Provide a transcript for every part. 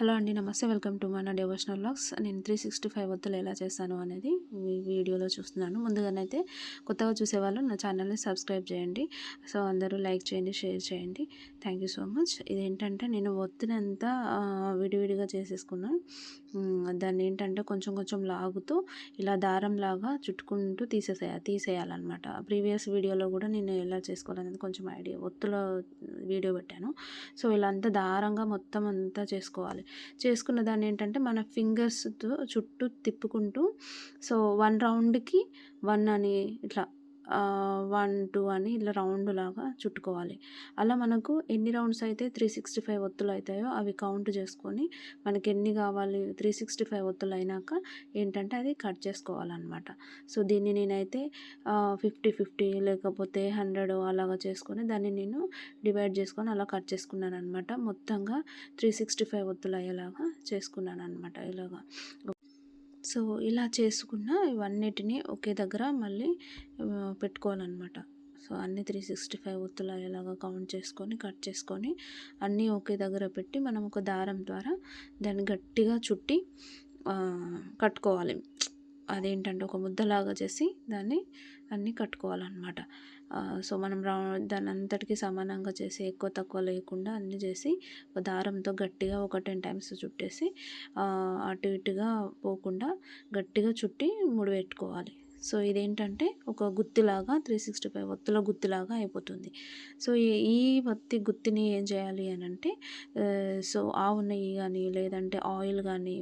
Hello అండి నమస్తే. Welcome to మన డివోషనల్ బ్లాగ్స్ నేను త్రీ సిక్స్టీ ఫైవ్ వత్తులు ఎలా చేస్తాను అనేది వీడియోలో చూస్తున్నాను. ముందుగానైతే కొత్తగా చూసేవాళ్ళు నా ఛానల్ని సబ్స్క్రైబ్ చేయండి. సో అందరూ లైక్ చేయండి షేర్ చేయండి. Thank you so much. ఇదేంటంటే నేను ఒత్తినంతా విడివిడిగా చేసేసుకున్నాను. దాన్ని ఏంటంటే కొంచెం కొంచెం లాగుతూ ఇలా దారం లాగా చుట్టుకుంటూ తీసేసేయ తీసేయాలన్నమాట. ప్రీవియస్ వీడియోలో కూడా నేను ఎలా చేసుకోవాలనేది కొంచెం ఐడియా ఒత్తుల వీడియో పెట్టాను. సో ఇలా అంతా దారంగా మొత్తం అంతా చేసుకోవాలి. చేసుకున్న దాన్ని ఏంటంటే మన ఫింగర్స్తో చుట్టూ తిప్పుకుంటూ సో వన్ రౌండ్కి వన్ అని ఇట్లా వన్ టూ అని ఇలా రౌండ్ లాగా చుట్టుకోవాలి. అలా మనకు ఎన్ని రౌండ్స్ అయితే త్రీ సిక్స్టీ ఫైవ్ ఒత్తులు అవుతాయో అవి కౌంట్ చేసుకొని మనకి ఎన్ని కావాలి త్రీ సిక్స్టీ ఫైవ్ ఒత్తులు అయినాక ఏంటంటే అది కట్ చేసుకోవాలన్నమాట. సో దీన్ని నేనైతే ఫిఫ్టీ ఫిఫ్టీ లేకపోతే హండ్రెడ్ అలాగా చేసుకొని దాన్ని నేను డివైడ్ చేసుకొని అలా కట్ చేసుకున్నాను అనమాట మొత్తంగా త్రీ సిక్స్టీ ఫైవ్ ఒత్తులు అయ్యేలాగా చేసుకున్నాను అనమాట ఇలాగా. సో ఇలా చేసుకున్న ఇవన్నిటిని ఒకే దగ్గర మళ్ళీ పెట్టుకోవాలన్నమాట సో అన్ని త్రీ సిక్స్టీ ఫైవ్ ఒత్తులు అయ్యేలాగా కౌంట్ చేసుకొని కట్ చేసుకొని అన్నీ ఒకే దగ్గర పెట్టి మనం ఒక దారం ద్వారా దాన్ని గట్టిగా చుట్టి కట్టుకోవాలి. అదేంటంటే ఒక ముద్దలాగా చేసి దాన్ని అన్నీ కట్టుకోవాలన్నమాట. సో మనం రా దాని అంతటికి సమానంగా చేసి ఎక్కువ తక్కువ లేకుండా అన్నీ చేసి దారంతో గట్టిగా ఒక టెన్ టైమ్స్ చుట్టేసి అటు ఇటుగా పోకుండా గట్టిగా చుట్టి ముడి పెట్టుకోవాలి. సో ఇదేంటంటే ఒక గుత్తిలాగా త్రీ సిక్స్టీ ఫైవ్ వత్తుల గుత్తిలాగా అయిపోతుంది. సో ఈ వత్తి గుత్తిని ఏం చేయాలి అని అంటే సో ఆవు నెయ్యి కానీ లేదంటే ఆయిల్ కానీ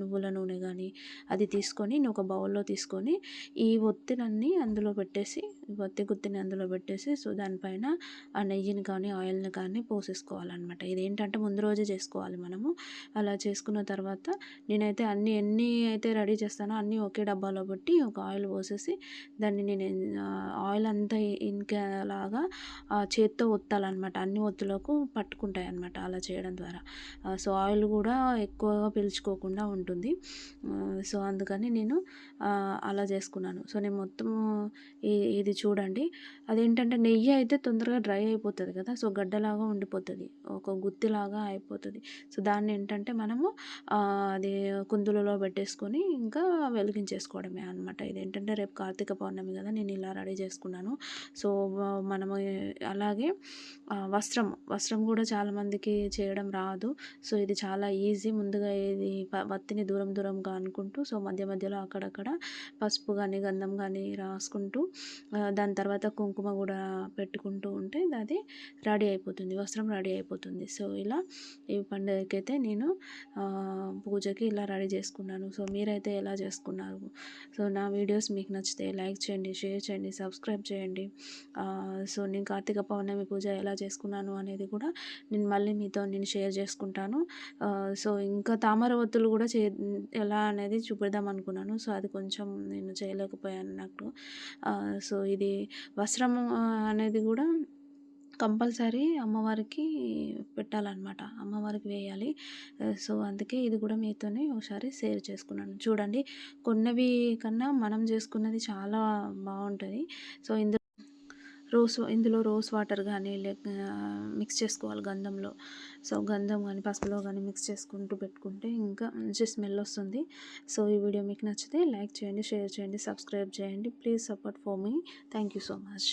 నువ్వుల నూనె కానీ అది తీసుకొని ఒక బౌల్లో తీసుకొని ఈ ఒత్తిలన్నీ అందులో పెట్టేసి ఒత్తి గుత్తిని అందులో పెట్టేసి సో దానిపైన ఆ నెయ్యిని కానీ ఆయిల్ని కానీ పోసేసుకోవాలన్నమాట. ఇదేంటంటే ముందు రోజే చేసుకోవాలి మనము. అలా చేసుకున్న తర్వాత నేనైతే అన్ని ఎన్ని అయితే రెడీ చేస్తానో అన్నీ ఒకే డబ్బాలో పెట్టి ఒక ఆయిల్ పోసేసి దాన్ని నేను ఆయిల్ అంతా ఇంకేలాగా చేత్తో ఒత్తాలన్నమాట. అన్ని ఒత్తులకు పట్టుకుంటాయి అన్నమాట అలా చేయడం ద్వారా. సో ఆయిల్ కూడా ఎక్కువగా పీల్చుకోకుండా ఉంటుంది. సో అందుకని నేను అలా చేసుకున్నాను. సో నేను మొత్తం ఇది చూడండి. అదేంటంటే నెయ్యి అయితే తొందరగా డ్రై అయిపోతుంది కదా. సో గడ్డలాగా ఉండిపోతుంది. ఒక గుత్తిలాగా అయిపోతుంది. సో దాన్ని ఏంటంటే మనము అది కుందులలో పెట్టేసుకొని ఇంకా వెలిగించేసుకోవడమే అనమాట ఇదేంటంటే ఏంటంటే రేపు కార్తీక పౌర్ణమి కదా నేను ఇలా రెడీ చేసుకున్నాను. సో మనము అలాగే వస్త్రం వస్త్రం కూడా చాలామందికి చేయడం రాదు. సో ఇది చాలా ఈజీ ముందుగా ఇది వత్తిని దూరం దూరంగా అనుకుంటూ సో మధ్య మధ్యలో అక్కడక్కడ పసుపు కానీ గంధం కానీ రాసుకుంటూ దాని తర్వాత కుంకుమ కూడా పెట్టుకుంటూ ఉంటే అది రెడీ అయిపోతుంది వస్త్రం రెడీ అయిపోతుంది. సో ఇలా ఈ పండుగకైతే నేను పూజకి ఇలా రెడీ చేసుకున్నాను. సో మీరైతే ఎలా చేసుకున్నారు? సో నా వీడియోస్ మీకు నచ్చితే లైక్ చేయండి షేర్ చేయండి సబ్స్క్రైబ్ చేయండి. సో నేను కార్తీక పౌర్ణమి పూజ ఎలా చేసుకున్నాను అనేది కూడా నేను మళ్ళీ మీతో నేను షేర్ చేసుకుంటాను. సో ఇంకా తామర ఒత్తులు కూడా చే ఎలా అనేది చూపెడదాం అనుకున్నాను. సో అది కొంచెం నేను చేయలేకపోయాను నాకు సో ఇది వస్త్రం అనేది కూడా కంపల్సరీ అమ్మవారికి పెట్టాలన్నమాట. అమ్మవారికి వేయాలి. సో అందుకే ఇది కూడా మీతోనే ఒకసారి షేర్ చేసుకున్నాను. చూడండి కొన్నవి కన్నా మనం చేసుకున్నది చాలా బాగుంటుంది. సో ఇందులో రోస్ ఇందులో రోస్ వాటర్ కానీ లేక మిక్స్ చేసుకోవాలి గంధంలో. సో గంధం కానీ పసుపులో కానీ మిక్స్ చేసుకుంటూ పెట్టుకుంటే ఇంకా మంచి స్మెల్ వస్తుంది. సో ఈ వీడియో మీకు నచ్చితే లైక్ చేయండి షేర్ చేయండి సబ్స్క్రైబ్ చేయండి. Please support for me. Thank you so much.